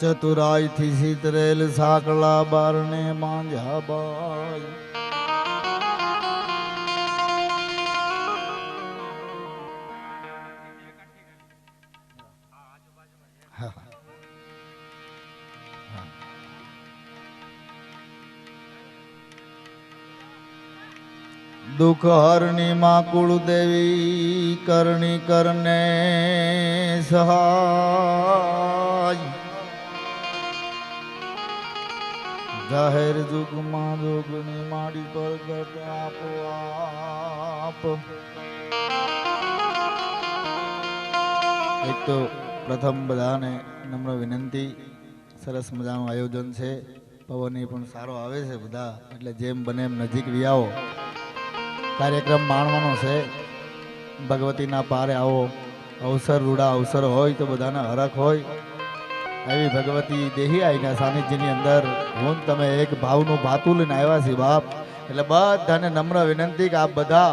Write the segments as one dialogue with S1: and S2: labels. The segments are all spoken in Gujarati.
S1: چترائي ٿي سيتريل ساڪلا بارني مانجها ٻار દુઃખ હરની માં કુળદેવી કરણી કરને સહાય. જાહેર જુગમાં દુઃખની માડી પ્રગટ આપો આપ એક તો પ્રથમ બધાને નમ્ર વિનંતી. સરસ મજાનું આયોજન છે. પવન પણ સારો આવે છે બધા. એટલે જેમ બને એમ નજીક વિયાવો. કાર્યક્રમ માણવાનો છે. ભગવતીના પારે આવો અવસર રૂડા અવસર હોય તો બધાને હરખ હોય. એવી ભગવતી દેહી આઈના સાનિધ્યની અંદર હું તમે એક ભાવનું ભાતું લઈને આવ્યા છીએ બાપ. એટલે બધાને નમ્ર વિનંતી કે આપ બધા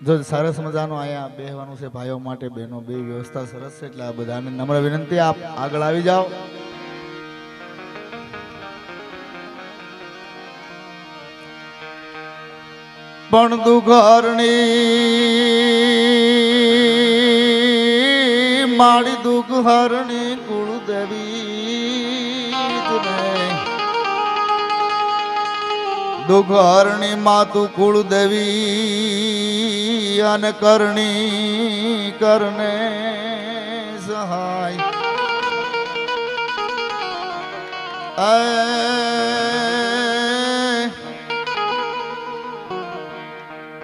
S1: જો સરસ મજાનું અહીંયા બેહવાનું છે ભાઈઓ માટે, બહેનો, બે વ્યવસ્થા સરસ છે, એટલે આ બધાને નમ્ર વિનંતી, આપ આગળ આવી જાઓ. પણ દુઃખરણી માડી દુઃખહરણી કુળદેવી દુઃખહરણી માતુ કુળદેવી અને કરણી કરને સહાય.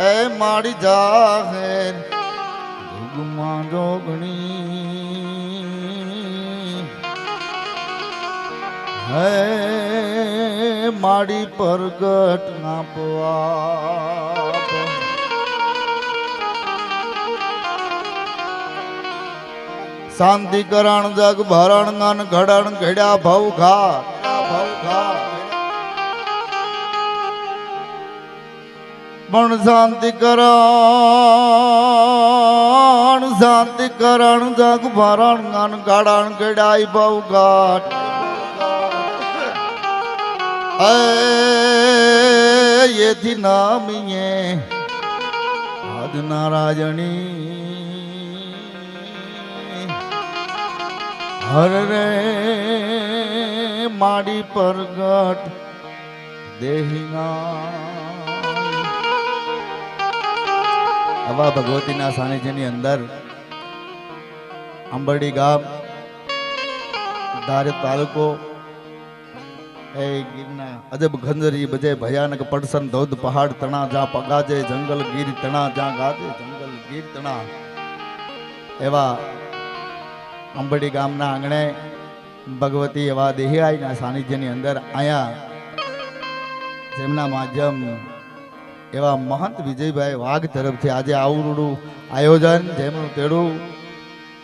S1: એ માડી જાહેર જોગમાં જોગણી હે માડી પરગટ ના પવા શાંતિકરણ જગ ભરણ ગન ઘડણ ઘડ્યા ભવ ઘા. પણ શાંતિ કરણ શાંતિ કરણ, જગ ભરણ ગણ ગાળણ, ગડાઈ બહુ એ એથી નામીએ આજ નારાયણી. હર રે માડી પરગટ દેહિના આવા ભગવતીના સાનિધ્યની અંદર આંબરડી ગામ ધારે તાલુકો, એ ગીરના અજબ ખંજરી બજે ભયાનક પડસન ધોધ પહાડ તણા જ્યાં પગાજે, જંગલ ગીર તણા જ્યાં ગાજે, જંગલ ગીર તણા. એવા અંબડી ગામના આંગણે ભગવતી એવા દેહિયાઈના સાનિધ્યની અંદર અહીંયા જેમના માધ્યમ એવા મહંત વિજયભાઈ વાઘ તરફથી આજે આવડું આયોજન જેમનું તેડું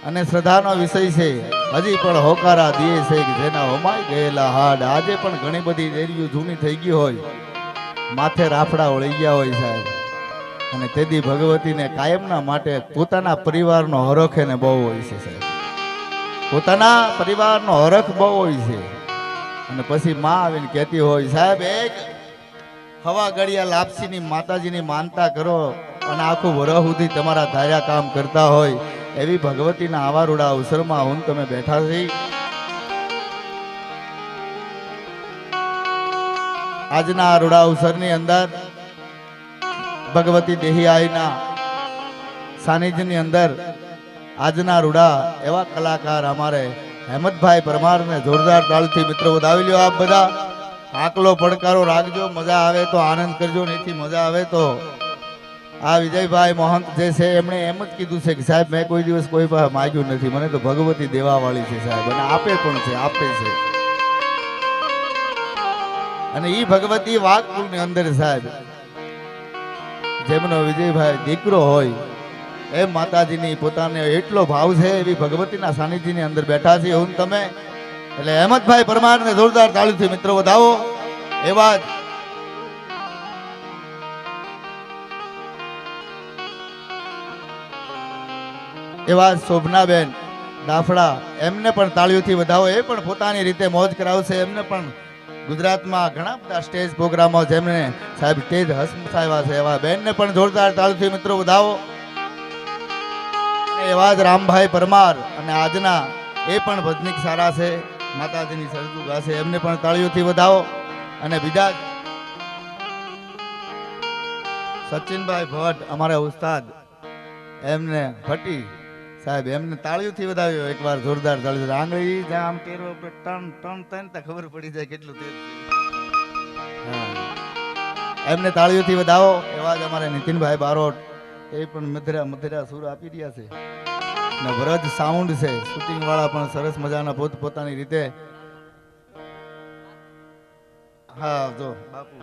S1: અને શ્રદ્ધાનો વિષય છે. હજી પણ હોકારા દે છે કે જેના હોમાઈ ગયેલા હાડ. આજે પણ ઘણી બધી ડેરીઓ જૂની થઈ ગઈ હોય. માથે રાફડા વળી ગયા હોય સાહેબ. અને તેથી ભગવતીને કાયમના માટે પોતાના પરિવારનો હરખ એને બહુ હોય છે સાહેબ. પોતાના પરિવારનો હરખ બહુ હોય છે. અને પછી માં આવીને કહેતી હોય, સાહેબ, એક હવા ગળિયા લાપસીની માતાજીની માનતા કરો અને આખું વરહ સુધી તમારા ધાર્યા કામ કરતા હોય એવી ભગવતીના આવા રૂડા અવસરમાં હું તમે બેઠા થઈ આજના આ રૂડા અવસરની અંદર ભગવતી દેહિયાઈના સાનિધ્યની અંદર આજના રૂડા એવા કલાકાર અમારે હેમંતભાઈ પરમારને જોરદાર તાળથી મિત્રો વધાવી લ્યો આપ બધા. આકલો પડકારો રાખજો, મજા આવે તો આનંદ કરજો નહીં મજા આવે તો. આ વિજયભાઈ મોહંત જે છે, એમણે એમ જ કીધું છે કે સાહેબ, મેં કોઈ દિવસ કોઈ પાસે માગ્યું નથી. મને તો ભગવતી દેવાવાળી છે સાહેબ, અને આપે પણ છે, આપે છે. અને એ ભગવતી વાઘપુરની અંદર સાહેબ, જેમનો વિજયભાઈ દીકરો હોય એમ માતાજીની પોતાને એટલો ભાવ છે, એવી ભગવતીના સાનિધ્યની અંદર બેઠા છે. હું તમે એટલે હેમંતભાઈ પરમારને જોરદાર તાળીથી મિત્રો વધાવો. એવા જ એવા શોભનાબેન દાફડા એમને પણ તાળીઓથી વધાવો. એ પણ પોતાની રીતે મોજ કરાવશે. એમને પણ ગુજરાતમાં ઘણા બધા સ્ટેજ પ્રોગ્રામો જેમને સાહેબ સ્ટેજ હસમુખાવ્યા છે. એવા બેનને પણ જોરદાર તાળીઓથી મિત્રો વધાવો. એવા જ રામભાઈ પરમાર અને આજના એ પણ ભજનિક સારા છે. માતાજીની સરજુ ગાશે. એમને પણ તાળીઓથી વધાવો અને બીજા સચિનભાઈ ભટ્ટ, અમારા ઉસ્તાદ, એમને ફટી સાહેબ, એમને તાળીઓથી વધાવ્યો. એકવાર જોરદાર તાળી આંગળી જ્યાં આમ ઉપર ટન ટન ટન તો ખબર પડી જાય કેટલું તેર. એમને તાળીઓથી વધાવો. એવા જ અમારા નીતિનભાઈ બારોટ. એ પણ મધરા મધરા સુર આપી રહ્યા છે. ને વરજ સાઉન્ડ છે. શૂટિંગ વાળા પણ સરસ મજાના પોત પોતાની રીતે. હા, જો, બાપુ.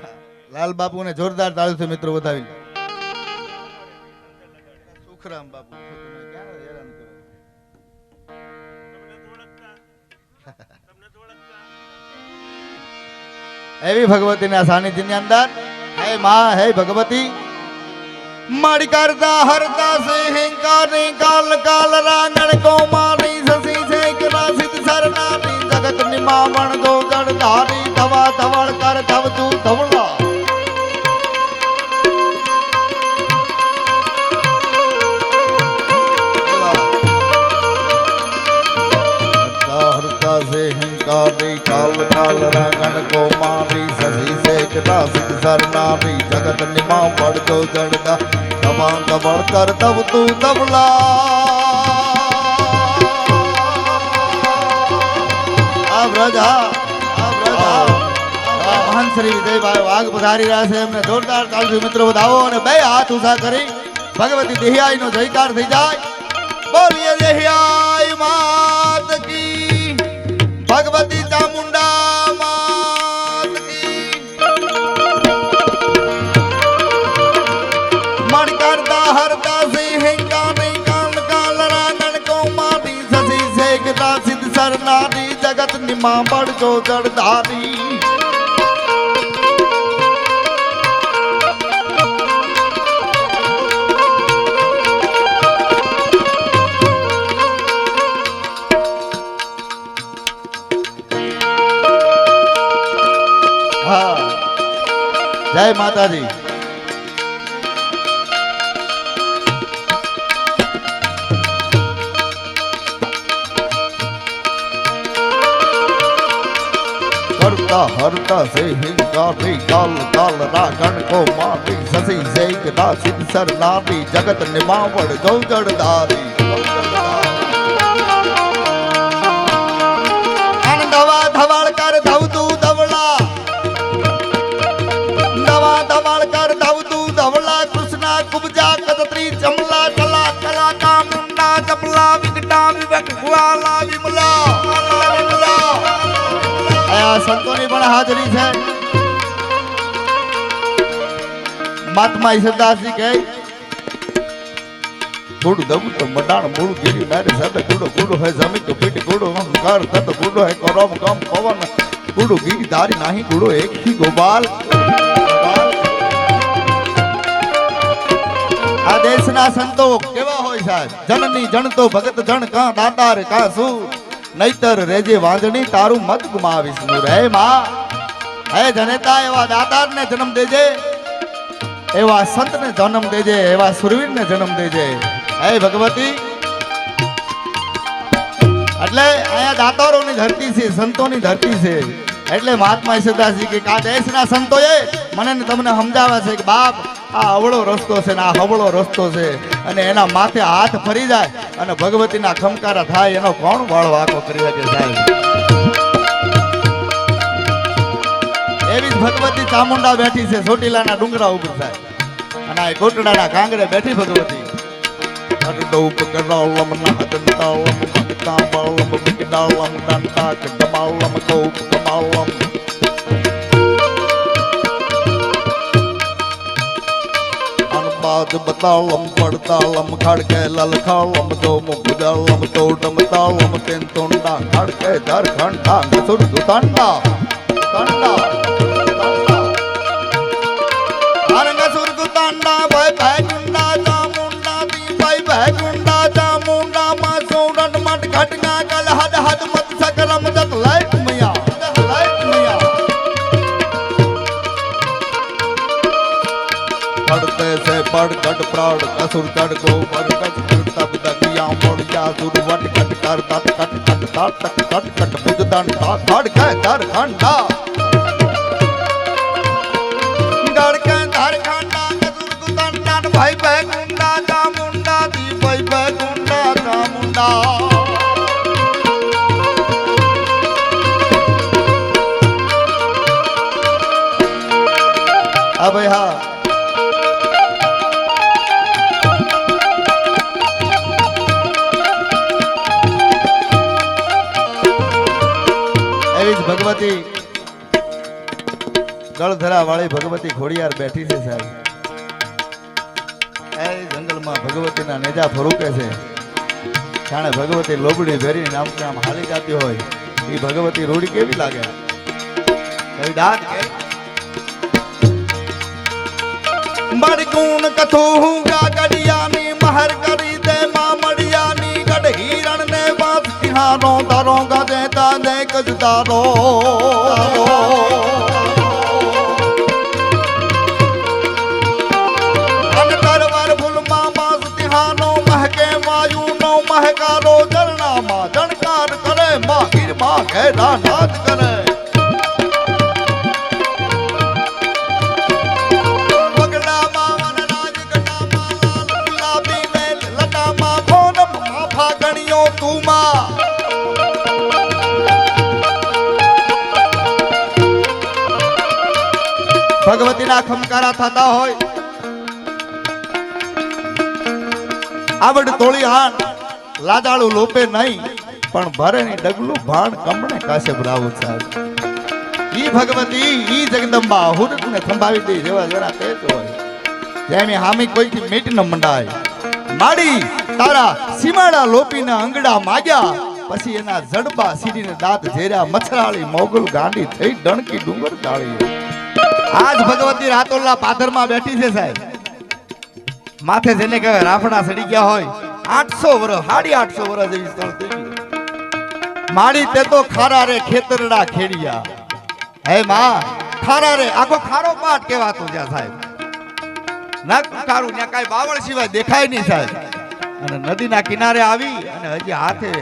S1: લાલ બાપુને જોરદાર તાળીઓથી મિત્રો બતાવી સુખરામ બાપુ? એવી ભગવતીના સાનિધ્યની અંદર. હે માં, હે ભગવતી. મારી કરતા હરતા સે હિંકારી કાલ કાલ રાંગણ કો મારી સસી છે કરા સિદ્ધ સરનારી જગત નિમામણ ગો જડ ધારી ધવા ધવળ કર ધવ તું ધવળા હરતા હરતા સે હિંકારી કાલ કાલ રાંગણ કો મારી સસી છે કરા સિદ્ધ સરનારી જગત નિમામણ ગો જડ ધવા ધવળ કર ધવ તું ધવળા આ વ્રજ મહાન શ્રી વિજયભાઈ વાઘ પધારી રહ્યા છે. એમને જોરદાર તાળથી મિત્રો વધાવો અને બે હાથ ઊંચા કરી ભગવતી દેહિયાઈ નો જયકાર થઈ જાય. બોલીએ દેહિયાઈ માત કી. ભગવતી ચામુંડા જગત નિમા બળજો જળધારી જય માતાજી. કરતા હરતા સે હિંકારી કાલ કાલ રાગણ કો મારી સસી સેક સિદ્ધ સરનારી જગત નિમાવડ ગૌજળધારી સંતોની પણ હાજરી છે? મહાત્મા ઈશ્વરદાસજી કહે, ગુડ દબુ તો મડાણ મૂળ ગીરી નારે સદ ગુડો ગુડો હે, જમી તો પીટ ગુડો કર તત ગુડો હે, કરમ કમ પવન ગુડો ગીરી ધારી નાહી, ગુડો એક હી ગોપાલ. ગોપાલ. આ દેશના સંતો કેવા હોય સાહેબ? જનની જણ ભગત જણ, કા દાતાર, કા સુ નહીતર રેજે વાંધણી તારું મત ગુમાવીશ. હું રે માં. હે જનેતા, એવા દાતારને જન્મ દેજે. એવા સંતને જન્મ દેજે, એવા સુરવીરને જન્મ દેજે. હે ભગવતી. એટલે અહીંયા દાતારોની ધરતી છે, સંતોની ધરતી છે. એટલે મહાત્મા ઈશ્વરદાસજી કે આ દેશના સંતોએ મને તમને સમજાવે છે કે બાપ આ અવળો રસ્તો છે ને આ હવળો રસ્તો છે. અને એના માથે હાથ ફરી જાય અને ભગવતીના ખમકારા થાય, એનો કોણ વાળો આખો કરી શકે સાહેબ? એવી જ ભગવતી ચામુંડા બેઠી છે, ચોટીલાના ડુંગરા ઉપર સાહેબ. અને આ ગોટડાના કાંગરે બેઠી ભગવતી. અડડોપ અનબાદ બતાવલમ પડતાવલમ ખડકે લલખાવલમ દોમ બુદાવલમ તોડમ તાવલમ તેન તોંડા ખડકે ધર ગસુર દુતાંડા તાંડા તાંડા. પડ કટ પ્રાડ કસુર ચડ ગો પર કટ તબ દગિયા મોડિયા સુર વટ કટ કર તત કટ કટ તાટ તક કટ કટ બુગદન તા ખડ કે દર ગળધરા વાળી ભગવતી ઘોડિયાર બેઠી છે સાહેબ. એ જંગલમાં ભગવતીના નેજા ફરૂકે છે. જાણે ભગવતી લોબડી ભેરી નામ કામ હાલી જાતી હોય. એ ભગવતી રૂડી કેવી લાગે? કે? કથો હું ગાગડિયાની મહર કરી દે મામડિયાની ગઢ હિરણ ને વાસ તિહારો તારો ગજે તાજે કજ તારો ગણ્યો તુમાં ભગવતીના ખમકારા થતા હોય. આવડ તોળી હાન લાદાળું લોપે નહીં. પણ ભરણી ડગલું ભાણ કમણે કાશ્યપ બ્રાવું સાહેબ ઈ ભગવતી, ઈ જગદંબા હુરકને થંભાવી દે જેવા જરા તેજ હોય. જેની હામી કોઈથી મીટ ન મંડાય. માડી, તારા સીમાડા લોપીના અંગડા માગ્યા. પછી એના જડબા સીડીને દાંત ઝેર્યા મચ્છરાળી મોગલ ગાંડી થઈ ડણકી ડુંગર ગાળી આજ ભગવતી રાતોલના પાથરમાં બેઠી છે સાહેબ. માથે જેને કહેવાય રાફડા સડી ગયા હોય. આઠસો વર્ષ સાડી આઠસો વર્ષ એવી સ્થળ થઈ માડી તે તો ખારા રે ખેતરડા ખેડિયા. હે માં ખારા રે આખો ખારો પાટ કહેવાતો જ્યાં સાહેબ. નક ખારું, ત્યાં કાંઈ બાવળ સિવાય દેખાય નહીં સાહેબ. અને નદીના કિનારે આવી અને હજી હાથે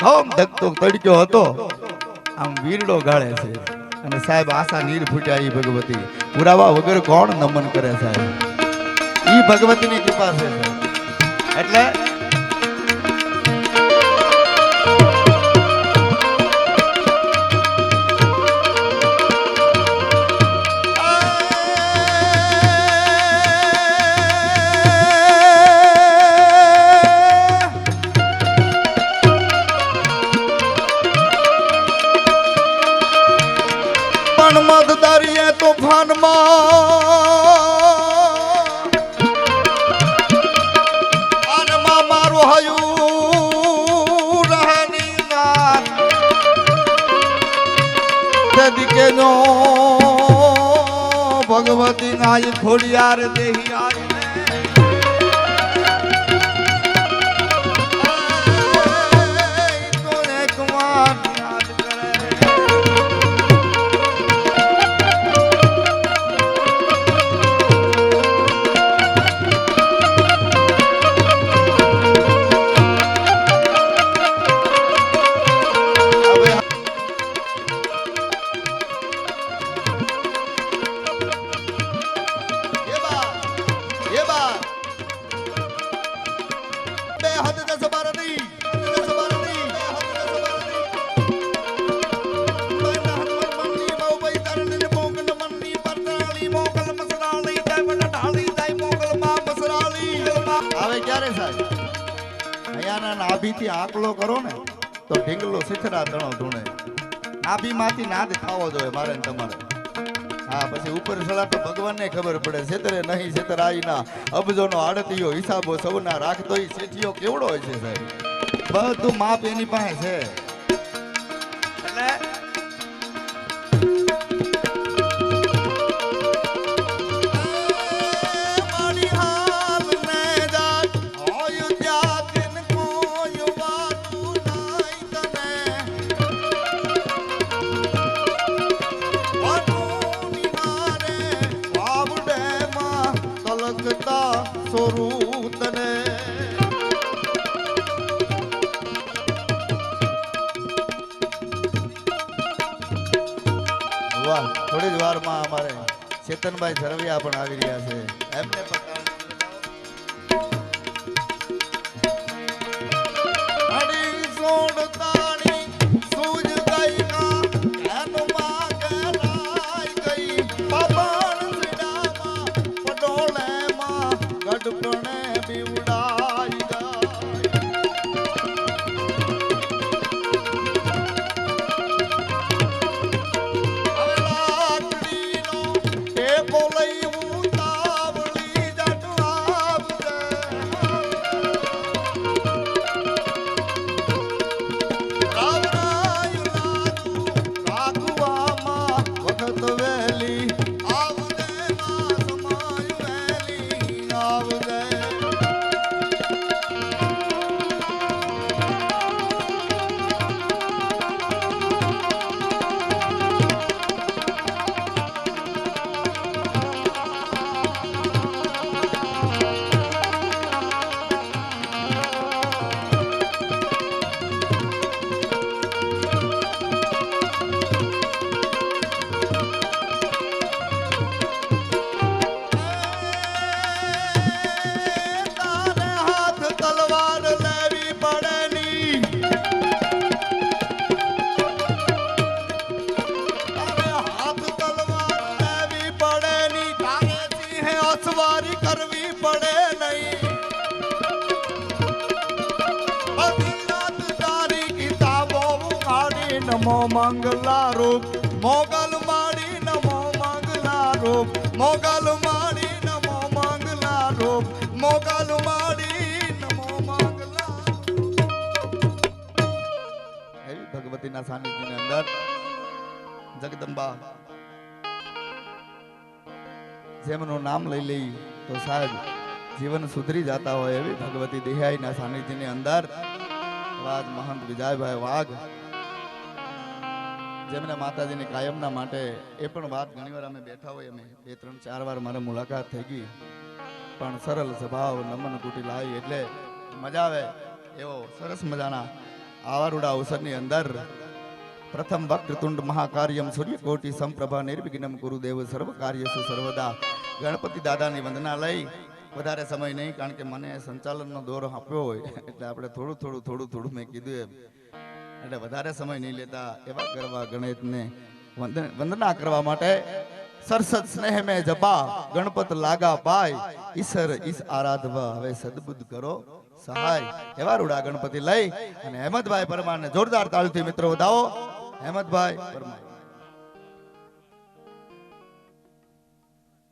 S1: ધમ ધકતો તડક્યો હતો. આમ વીરડો ગાળે છે. અને સાહેબ આશા નીર ફૂટ્યા ઈ ભગવતી. પુરાવા વગર કોણ નમન કરે સાહેબ? ઈ ભગવતીની કૃપા છે એટલે નાય ખોડિયાર દેહી આય. જોઈએ મારે તમારે. હા, પછી ઉપર સલાહ ભગવાનને ખબર પડે, છેતરે નહીં છેતરાઈ ના અબજોનો આડતીયો હિસાબો સૌના રાખતો શેઠિયો કેવડો હોય છે સાહેબ? બધું માપ એની પાસે છે. થોડી જ વારમાં અમારે ચેતનભાઈ ઝરવિયા પણ આવી રહ્યા છે. એમને પણ Napoleon. મોગલ માડી નમો મંગલા રૂપ મોગલ માડી નમો મંગલા એવી ભગવતીના સાનિધ્યની અંદર જગદંબા, જેમનું નામ લઈ લઈ તો સાહેબ જીવન સુધરી જતા હોય એવી ભગવતી દેહાઈના સાનિધ્યની અંદર રાજ મહંત વિજયભાઈ વાઘ જેમને માતાજીની કાયમના માટે એ પણ વાત ઘણીવાર અમે બેઠા હોય, અમે બે, ત્રણ, ચાર વાર મારે મુલાકાત થઈ ગઈ. પણ સરળ સ્વભાવ, નમન, કુટી લાવી એટલે મજા આવે એવો સરસ મજાના આવારૂડા અવસરની અંદર પ્રથમ વક્રતુંડ મહાકાર્યમ સૂર્યકોટી સંપ્રભા નિર્વિઘ્નમ ગુરુદેવ સર્વ કાર્યસુ સર્વદા. ગણપતિ દાદાની વંદના લઈ વધારે સમય નહીં, કારણ કે મને સંચાલનનો દોરો આપ્યો હોય, એટલે આપણે થોડું થોડું થોડું થોડું મેં કીધું એમ. એટલે વધારે સમય નહીં લેતા એવા કરવા ગણેશને વંદના કરવા માટે સરસદ સ્નેહ મેં જપા, ગણપત લાગા પાય ઈશ્વર ઈશ આરાધવા, હવે સદબુદ્ધ કરો સહાય. એવા રૂડા ગણપતિ લઈ અને હેમંતભાઈ પરમારને જોરદાર તાળુથી મિત્રો વધાવો. હેમંતભાઈ પરમાર.